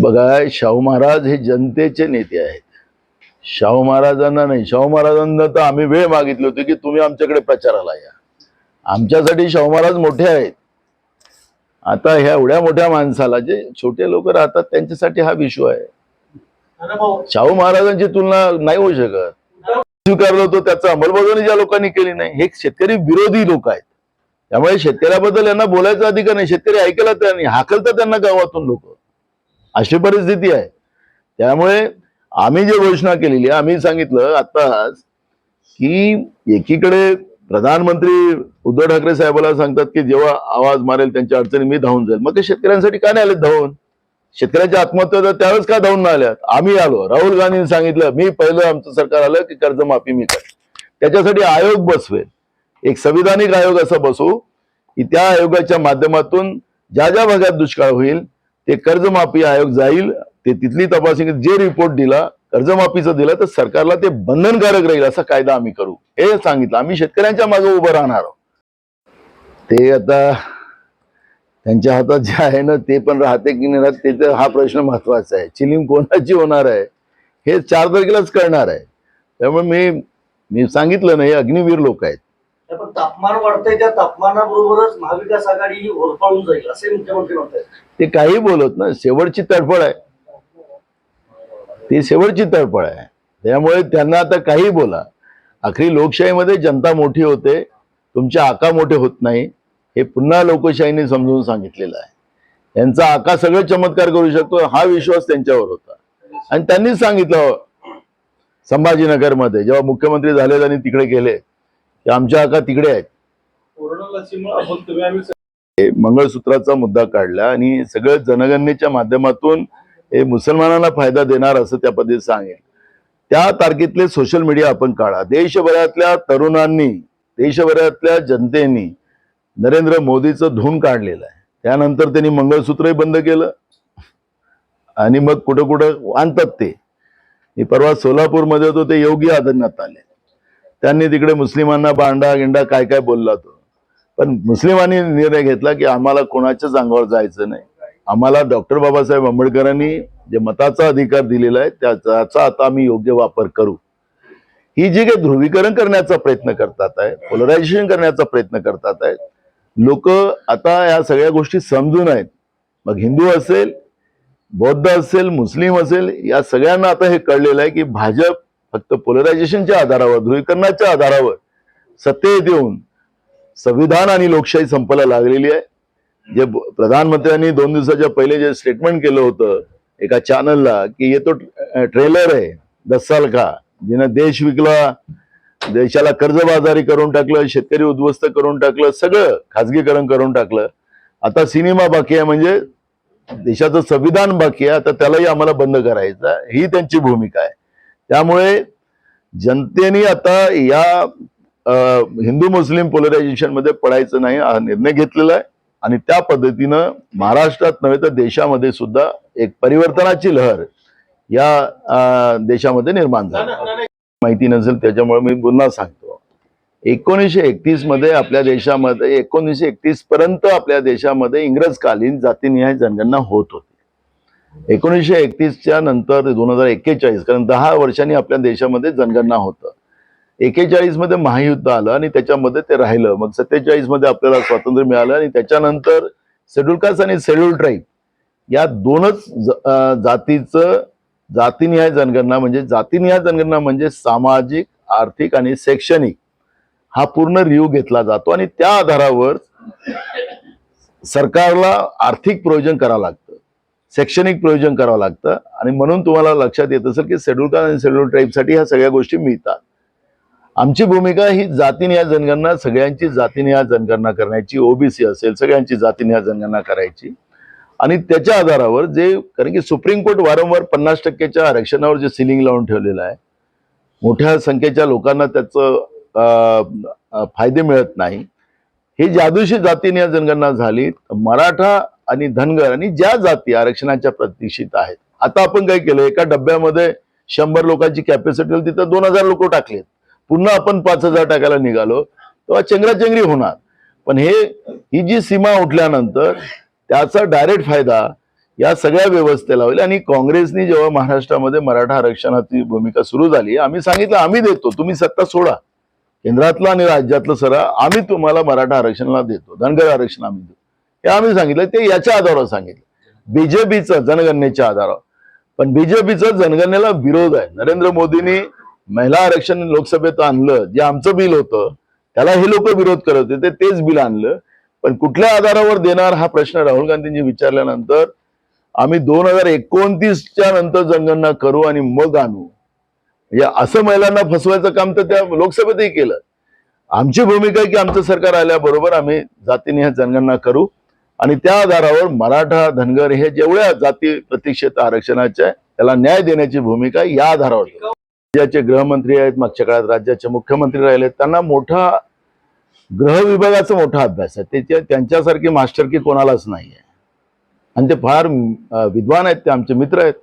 बघा शाहू महाराज हे जनतेचे नेते आहेत. शाहू महाराजांना नाही शाहू महाराजांना तर आम्ही वेळ मागितली होती की तुम्ही आमच्याकडे प्रचाराला या. आमच्यासाठी शाहू महाराज मोठे आहेत. आता ह्या एवढ्या मोठ्या माणसाला जे छोटे लोक राहतात त्यांच्यासाठी हा विश्व आहे. शाहू महाराजांची तुलना नाही होऊ शकत. स्वीकारलं होतं त्याचं अंमलबजावणी ज्या लोकांनी केली नाही हे शेतकरी विरोधी लोक आहेत. त्यामुळे शेतकऱ्याबद्दल यांना बोलायचा अधिकार नाही. शेतकरी ऐकला त्यांनी नाही हाकलतात त्यांना गावातून लोक. अशी परिस्थिती आहे. त्यामुळे आम्ही जे घोषणा केलेली आहे आम्ही सांगितलं आत्ताच की एकीकडे प्रधानमंत्री उद्धव ठाकरे साहेबाला सांगतात की जेव्हा आवाज मारेल त्यांच्या अडचणी मी धावून जाईल. मग ते शेतकऱ्यांसाठी का नाही आले धावून? शेतकऱ्यांच्या आत्महत्या त्यावेळेस का धावून नाही आल्यात? आम्ही आलो. राहुल गांधींनी सांगितलं मी पहिलं आमचं सरकार आलं की कर्जमाफी मी कर त्याच्यासाठी आयोग बसवेल. एक संविधानिक आयोग असा बसवू की त्या आयोगाच्या माध्यमातून ज्या ज्या भागात दुष्काळ होईल ते कर्जमाफी आयोग जाईल ते तिथली तपासणी जे रिपोर्ट दिला कर्जमाफीचं दिलं तर सरकारला ते बंधनकारक राहील असा कायदा आम्ही करू. हे सांगितलं. आम्ही शेतकऱ्यांच्या मागे उभं राहणार आहोत. ते आता त्यांच्या हातात जे आहे ना ते पण राहते की नाही राहते तर हा प्रश्न महत्त्वाचा आहे. चिलिंग कोणाची होणार आहे? हे चार तारखेलाच कळणार आहे. त्यामुळे मी मी सांगितलं नाही अग्निवीर लोक आहेत. पण तापमान वाढतंय त्या तापमानाबरोबरच महाविकास आघाडी ही होरपळून जाईल असे मुख्यमंत्री म्हणतात ते काही बोलत ना शेवटची तडफड आहे. ती शेवटची तडफड आहे. त्यामुळे त्यांना आता काही बोला. आखरी लोकशाहीमध्ये जनता मोठी होते तुमचे आका मोठे होत नाही हे पुन्हा लोकशाहीने समजून सांगितलेलं आहे. यांचा आका सगळं चमत्कार करू शकतो हा विश्वास त्यांच्यावर होता. आणि त्यांनीच सांगितलं संभाजीनगरमध्ये जेव्हा मुख्यमंत्री झाले त्यांनी तिकडे गेले की आमच्या आका तिकडे आहेत. मंगळसूत्राचा मुद्दा काढला आणि सगळं जनगणनेच्या माध्यमातून हे मुसलमानांना फायदा देणार असं त्या पद्धतीने सांगेल त्या तारखेतले सोशल मीडिया आपण काढा. देशभरातल्या तरुणांनी देशभरातल्या जनतेनी नरेंद्र मोदीचं धुन काढलेलं आहे. त्यानंतर त्यांनी मंगळसूत्रही बंद केलं. आणि मग कुठं कुठं आणतात ते. मी परवा सोलापूरमध्ये होतो ते योगी आदित्यनाथ आले. त्यांनी तिकडे मुस्लिमांना बांडा गिंडा काय काय बोलला तो. पण मुस्लिमांनी निर्णय घेतला की आम्हाला कोणाच्याच अंगावर जायचं नाही. आम्हाला डॉक्टर बाबासाहेब आंबेडकरांनी जे मताचा अधिकार दिलेला आहे त्याचा आता आम्ही योग्य वापर करू. ही जी काही ध्रुवीकरण करण्याचा प्रयत्न करतात आहे पोलरायझेशन करण्याचा प्रयत्न करतात आहेत लोक आता या सगळ्या गोष्टी समजून आहेत. मग हिंदू असेल बौद्ध असेल मुस्लिम असेल या सगळ्यांना आता हे कळलेलं आहे की भाजप फक्त पोलरायझेशनच्या आधारावर ध्रुवीकरणाच्या आधारावर सत्ते देऊन संविधान आणि लोकशाही संपायला लागलेली आहे. जे प्रधानमंत्र्यांनी दोन दिवसाच्या पहिले जे स्टेटमेंट केलं होतं एका चॅनलला की ये तो ट्रेलर आहे दस साल का? जिनं देश विकला देशाला कर्जबाजारी करून टाकलं शेतकरी उद्ध्वस्त करून टाकलं सगळं खाजगीकरण करून टाकलं. आता सिनेमा बाकी आहे म्हणजे देशाचं संविधान बाकी आहे आता त्यालाही आम्हाला बंद करायचं ही त्यांची भूमिका आहे. त्यामुळे जनतेने आता या हिंदू मुस्लिम पोलरायझेशनमध्ये पडायचं नाही हा निर्णय घेतलेला आहे. आणि त्या पद्धतीनं महाराष्ट्रात नव्हे तर देशामध्ये सुद्धा एक परिवर्तनाची लहर या देशामध्ये निर्माण झाली. माहिती नसेल त्याच्यामुळे मी पुन्हा सांगतो. एकोणीसशे एकतीसमध्ये आपल्या देशामध्ये एकोणीसशे एकतीस पर्यंत आपल्या देशामध्ये इंग्रजकालीन जातीनिहाय जनगणना होत होती. एकोणीसशे एकतीसच्या नंतर दोन हजार एक्केचाळीस कारण दहा वर्षांनी आपल्या देशामध्ये जनगणना होतं. एकेचाळीसमध्ये महायुद्ध आलं आणि त्याच्यामध्ये ते राहिलं. मग सत्तेचाळीसमध्ये आपल्याला स्वातंत्र्य मिळालं आणि त्याच्यानंतर शेड्यूल कास्ट आणि शेड्यूल ट्राईब या दोनच जातीचं जातीनिहाय जनगणना म्हणजे जातीनिहाय जनगणना म्हणजे सामाजिक आर्थिक आणि शैक्षणिक हा पूर्ण रिव्ह घेतला जातो आणि त्या आधारावर सरकारला आर्थिक प्रयोजन करावं लागतं. शैक्षणिक प्रयोजन करावं लागतं. आणि म्हणून तुम्हाला लक्षात येत असेल की शेड्यूल कास्ट आणि शेड्यूल ट्राईबसाठी ह्या सगळ्या गोष्टी मिळतात. आमची भूमिका ही जातीनिहाय जनगणना सगळ्यांची जातीनिहाय जनगणना करण्याची ओबीसी असेल सगळ्यांची जातीनिहाय जनगणना करायची. आणि त्याच्या आधारावर जे कारण की सुप्रीम कोर्ट वारंवार पन्नास टक्केच्या आरक्षणावर जे सिलिंग लावून ठेवलेलं आहे मोठ्या संख्येच्या लोकांना त्याचं फायदे मिळत नाही. ही ज्या दिवशी जातीनिहाय जनगणना झाली. मराठा आणि धनगर आणि ज्या जाती आरक्षणाच्या प्रतीक्षित आहेत. आता आपण काय केलं एका डब्यामध्ये शंभर लोकांची कॅपॅसिटी होती तिथं दोन हजार लोक टाकलेत. पुन्हा आपण पाच हजार टाकायला निघालो तेव्हा चेंगराचेंगरी होणार. पण हे ही जी सीमा उठल्यानंतर त्याचा डायरेक्ट फायदा या सगळ्या व्यवस्थेला होईल. आणि काँग्रेसनी जेव्हा महाराष्ट्रामध्ये मराठा आरक्षणाची भूमिका सुरू झाली आम्ही सांगितलं आम्ही देतो तुम्ही सत्ता सोडा. केंद्रातलं आणि राज्यातलं सरा आम्ही तुम्हाला मराठा आरक्षणाला देतो धनगर आरक्षण आम्ही देतो. हे आम्ही सांगितलं ते याच्या आधारावर सांगितलं. बीजेपीचं जनगणनेच्या आधारावर. पण बीजेपीचा जनगणनेला विरोध आहे. नरेंद्र मोदींनी महिला आरक्षण लोकसभेत आणलं जे आमचं बिल होतं त्याला हे लोक विरोध करत होते तेच बिल आणलं. पण कुठल्या आधारावर देणार हा प्रश्न राहुल गांधींनी विचारल्यानंतर आम्ही दोन हजार एकोणतीसच्या नंतर जनगणना करू आणि मग आणू. या असं महिलांना फसवायचं काम तर त्या लोकसभेतही केलं. आमची भूमिका आहे की आमचं सरकार आल्याबरोबर आम्ही जातीनिहाय जनगणना करू. आणि त्या आधारावर मराठा धनगर हे जेवढ्या जाती प्रतिक्षेत्र आरक्षणाच्या त्याला न्याय देण्याची भूमिका या आधारावर राज्याचे गृहमंत्री आहेत मागच्या काळात राज्याचे मुख्यमंत्री राहिले त्यांना मोठा ग्रह विभागाचा मोठा अभ्यास आहे. त्याच्या त्यांच्यासारखी मास्टरकी कोणालाच नाही आहे. आणि ते फार विद्वान आहेत ते आमचे मित्र आहेत.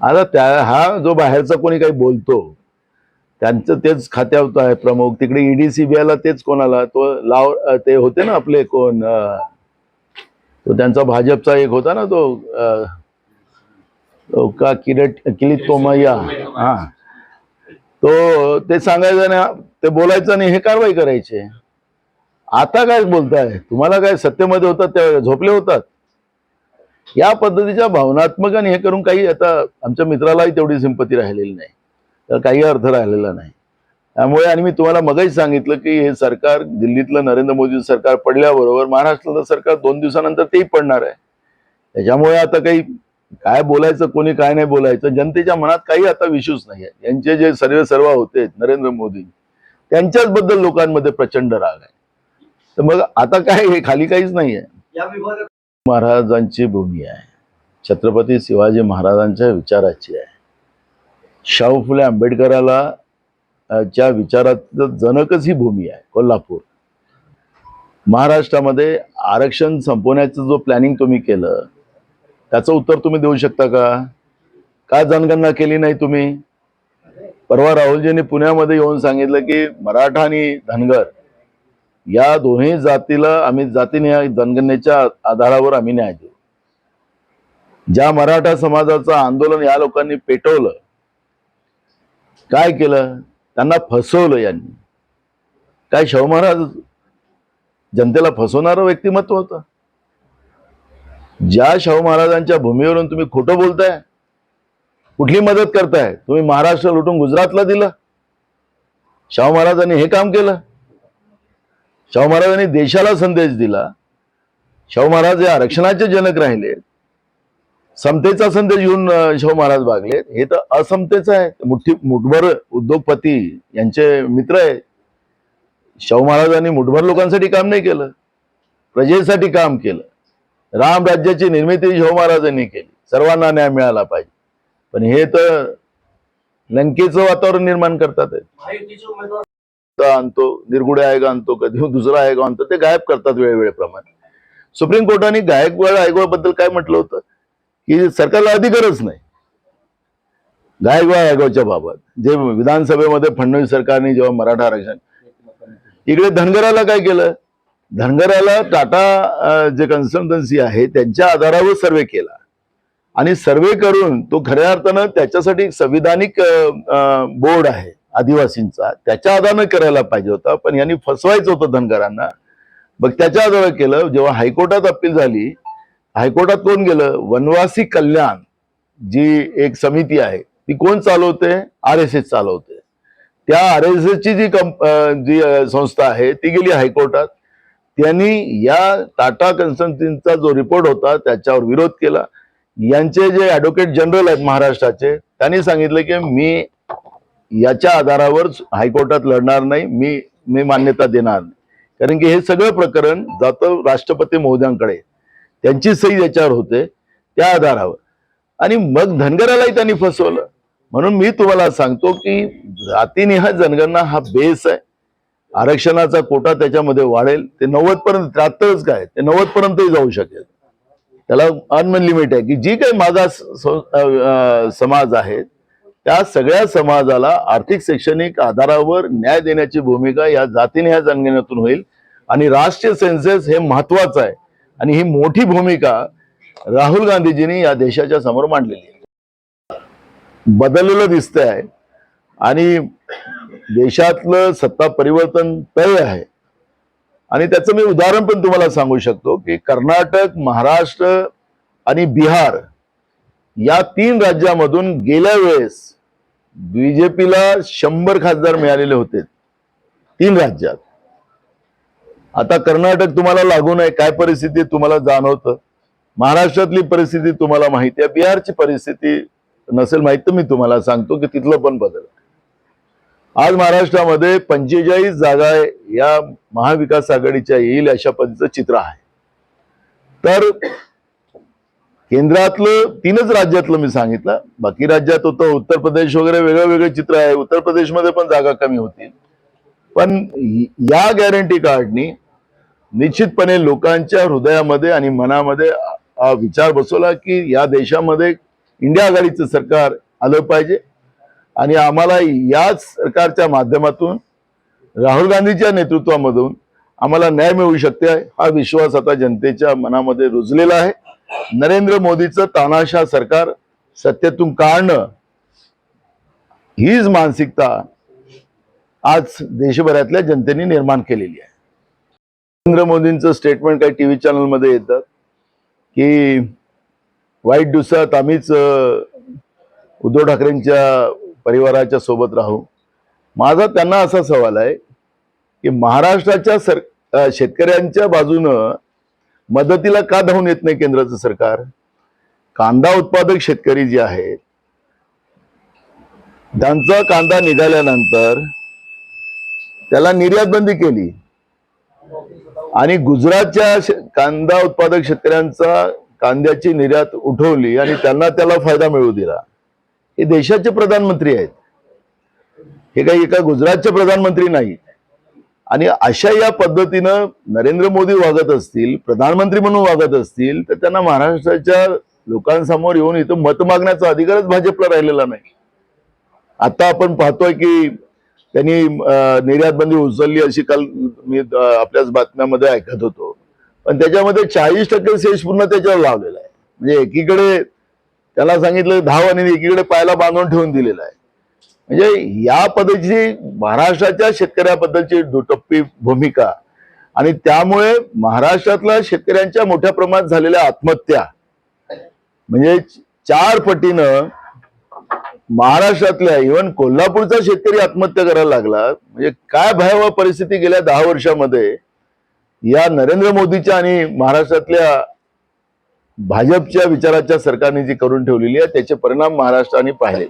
आता त्या हा जो बाहेरचा कोणी काही बोलतो त्यांचं तेच खात्यावत आहे प्रमुख. तिकडे ईडी सीबीआयला तेच कोणाला? तो लाव ते होते ना आपले कोण तो त्यांचा भाजपचा एक होता ना तो तो का किरट किलीत तोमय्या. हा. तो ते सांगायचं ना ते बोलायचं नाही हे कारवाई करायचे. आता काय बोलताय? तुम्हाला काय सत्तेमध्ये होतात त्या झोपले होतात? या पद्धतीच्या भावनात्मक आणि हे करून काही आता आमच्या मित्रालाही तेवढी सिंपती राहिलेली नाही. काही अर्थ राहिलेला नाही. त्यामुळे आणि मी तुम्हाला मगही सांगितलं की हे सरकार दिल्लीतलं नरेंद्र मोदी सरकार पडल्याबरोबर महाराष्ट्रातलं सरकार दोन दिवसानंतर तेही पडणार आहे. त्याच्यामुळे आता काही काय बोलायचं कोणी काय नाही बोलायचं जनतेच्या मनात काही आता विश्वास नाही आहे. यांचे जे सर्व सर्व होते नरेंद्र मोदी त्यांच्याच बद्दल लोकांमध्ये प्रचंड राग आहे. तर मग आता काय हे खाली काहीच नाही आहे. महाराजांची भूमी आहे. छत्रपती शिवाजी महाराजांच्या विचाराची आहे. शाहू फुले आंबेडकराला च्या विचारात जनकच ही भूमी आहे कोल्हापूर. महाराष्ट्रामध्ये आरक्षण संपवण्याचं जो प्लॅनिंग तुम्ही केलं त्याचं उत्तर तुम्ही देऊ शकता का? का जनगणना केली नाही तुम्ही? परवा राहुलजींनी पुण्यामध्ये येऊन सांगितलं की मराठा आणि धनगर या दोन्ही जातीला आम्ही जातीने जनगणनेच्या आधारावर आम्ही न्याय देऊ. ज्या मराठा समाजाचं आंदोलन या लोकांनी पेटवलं काय केलं? त्यांना फसवलं यांनी. काय शाहू महाराज जनतेला फसवणारं व्यक्तिमत्व होतं? ज्या शाहू महाराजांच्या भूमीवरून तुम्ही खोटं बोलताय कुठली मदत करताय? तुम्ही महाराष्ट्र लुटून गुजरातला दिलं. शाहू महाराजांनी हे काम केलं. शाहू महाराजांनी देशाला संदेश दिला. शाहू महाराज हे आरक्षणाचे जनक राहिले. समतेचा संदेश घेऊन शाहू महाराज वागले हे तर असमतेचं आहे. मुठ्ठी मुठभर उद्योगपती यांचे मित्र आहे शाहू महाराजांनी मुठभर लोकांसाठी काम नाही केलं. प्रजेसाठी काम केलं. राम राज्याची निर्मिती शाहू महाराजांनी केली. सर्वांना न्याय मिळाला पाहिजे. पण हे तर लंकेचं वातावरण निर्माण करतात. आणतो निर्गुडे आयोग आणतो कधी दुसरा आयोग आणतो ते गायब करतात वेळेवेळेप्रमाणे सुप्रीम कोर्टाने गायकवाड आयोगाबद्दल काय म्हटलं होतं? की सरकारला अधिकारच नाही. गायकवाड आयोगाच्या बाबत. जे विधानसभेमध्ये फडणवीस सरकारने जेव्हा मराठा आरक्षण इकडे धनगराला काय केलं? धनगराला टाटा जे कन्सल्टन्सी आहे त्यांच्या आधारावर सर्वे केला. आणि सर्वे करून तो खऱ्या अर्थानं त्याच्यासाठी संविधानिक बोर्ड आहे आदिवासींचा. त्याच्या आधारानं करायला पाहिजे होता पण यांनी फसवायचं होतं धनगरांना. मग त्याच्या आधारावर केलं जेव्हा हायकोर्टात अपील झाली हायकोर्टात कोण गेलं? वनवासी कल्याण जी एक समिती आहे ती कोण चालवते? आर एस एस चालवते. त्या आर एस एसची जी कंप जी संस्था आहे ती गेली हायकोर्टात. त्यांनी या टाटा कन्सल्टन्सीचा जो रिपोर्ट होता त्याच्यावर विरोध केला. यांचे जे ॲडव्होकेट जनरल आहेत महाराष्ट्राचे त्यांनी सांगितलं की मी याच्या आधारावर हायकोर्टात लढणार नाही मी मी मान्यता देणार नाही. कारण की हे सगळं प्रकरण जातं राष्ट्रपती महोदयांकडे. त्यांची सही याच्यावर होते त्या आधारावर. आणि मग धनगरालाही त्यांनी फसवलं. म्हणून मी तुम्हाला सांगतो की जातीनिहाय जनगणना हा बेस आहे. आरक्षणाचा कोटा त्याच्यामध्ये वाढेल. ते नव्वद पर्यंत त्र्याहत्तरच काय ते नव्वद पर्यंतही जाऊ शकेल. त्याला अनलिमिट आहे की जी काही माझा समाज आहे त्या सगळ्या समाजाला आर्थिक शैक्षणिक आधारावर न्याय देण्याची भूमिका या जातीने ह्या जनगणनेतून होईल. आणि राष्ट्रीय सेन्सेस हे महत्वाचं आहे. आणि ही मोठी भूमिका राहुल गांधीजींनी या देशाच्या समोर मांडलेली आहे. बदललेलं दिसतंय आणि देशातलं सत्ता परिवर्तन तय आहे. आणि त्याचं मी उदाहरण पण तुम्हाला सांगू शकतो की कर्नाटक महाराष्ट्र आणि बिहार या तीन राज्यामधून गेल्या वेळेस बीजेपीला शंभर खासदार मिळालेले होते. तीन राज्यात. आता कर्नाटक तुम्हाला लागून आहे काय परिस्थिती तुम्हाला जाणवतं. महाराष्ट्रातली परिस्थिती तुम्हाला माहिती आहे. बिहारची परिस्थिती नसेल माहीत तर मी तुम्हाला सांगतो की तिथलं पण बदल. आज महाराष्ट्रामध्ये पंचेचाळीस जागा या महाविकास आघाडीच्या येईल अशा पद्धतीचं चित्र आहे. तर केंद्रातलं तीनच राज्यातलं मी सांगितलं. बाकी राज्यात होतं उत्तर प्रदेश वगैरे वेगळं वेगळं चित्र आहे. उत्तर प्रदेशमध्ये पण जागा कमी होतील. पण या गॅरंटी कार्डनी निश्चितपणे लोकांच्या हृदयामध्ये आणि मनामध्ये हा विचार बसवला की या देशामध्ये इंडिया आघाडीचं सरकार आलं पाहिजे. आणि आम्हाला याच सरकारच्या माध्यमातून राहुल गांधीच्या नेतृत्वामधून आम्हाला न्याय मिळू शकते हा विश्वास आता जनतेच्या मनामध्ये रुजलेला आहे. नरेंद्र मोदीचं तानाशा सरकार सत्तेतून काढणं हीच मानसिकता आज देशभरातल्या जनतेने निर्माण केलेली आहे. नरेंद्र मोदींचं स्टेटमेंट काही टीव्ही चॅनलमध्ये येतात की वाईट दिवसात आम्हीच उद्धव ठाकरेंच्या परिवाराच्या सोबत राहू. माझा त्यांना असा सवाल आहे की महाराष्ट्राच्या सर शेतकऱ्यांच्या बाजूनं मदतीला का धावून येत नाही केंद्राचं सरकार? कांदा उत्पादक शेतकरी जे आहेत त्यांचा कांदा निघाल्यानंतर त्याला निर्यात बंदी केली. आणि गुजरातच्या कांदा उत्पादक शेतकऱ्यांचा कांद्याची निर्यात उठवली आणि त्यांना त्याला फायदा मिळू दिला. हे देशाचे प्रधानमंत्री आहेत. हे काही एका गुजरातचे प्रधानमंत्री नाही आणि अशा या पद्धतीनं नरेंद्र मोदी वागत असतील प्रधानमंत्री म्हणून वागत असतील तर त्यांना महाराष्ट्राच्या लोकांसमोर येऊन इथं मत मागण्याचा अधिकारच भाजपला राहिलेला नाही. आता आपण पाहतोय की त्यांनी निर्यात बंदी उचलली अशी काल मी आपल्याच बातम्यामध्ये ऐकत होतो. पण त्याच्यामध्ये चाळीस टक्के सेस पूर्ण त्याच्यावर लावलेला आहे. म्हणजे एकीकडे त्याला सांगितलं धाव आणि एकीकडे पायाला बांधून ठेवून दिलेला आहे. म्हणजे या पद्धतीची महाराष्ट्राच्या शेतकऱ्याबद्दलची दुटप्पी भूमिका आणि त्यामुळे महाराष्ट्रातल्या शेतकऱ्यांच्या मोठ्या प्रमाणात झालेल्या आत्महत्या म्हणजे चार पटीनं महाराष्ट्रातल्या इव्हन कोल्हापूरचा शेतकरी आत्महत्या करायला लागला म्हणजे काय भयावह परिस्थिती गेल्या दहा वर्षामध्ये या नरेंद्र मोदीच्या आणि महाराष्ट्रातल्या भाजपच्या विचाराच्या सरकारने जी करून ठेवलेली आहे त्याचे परिणाम महाराष्ट्राने पाहिले.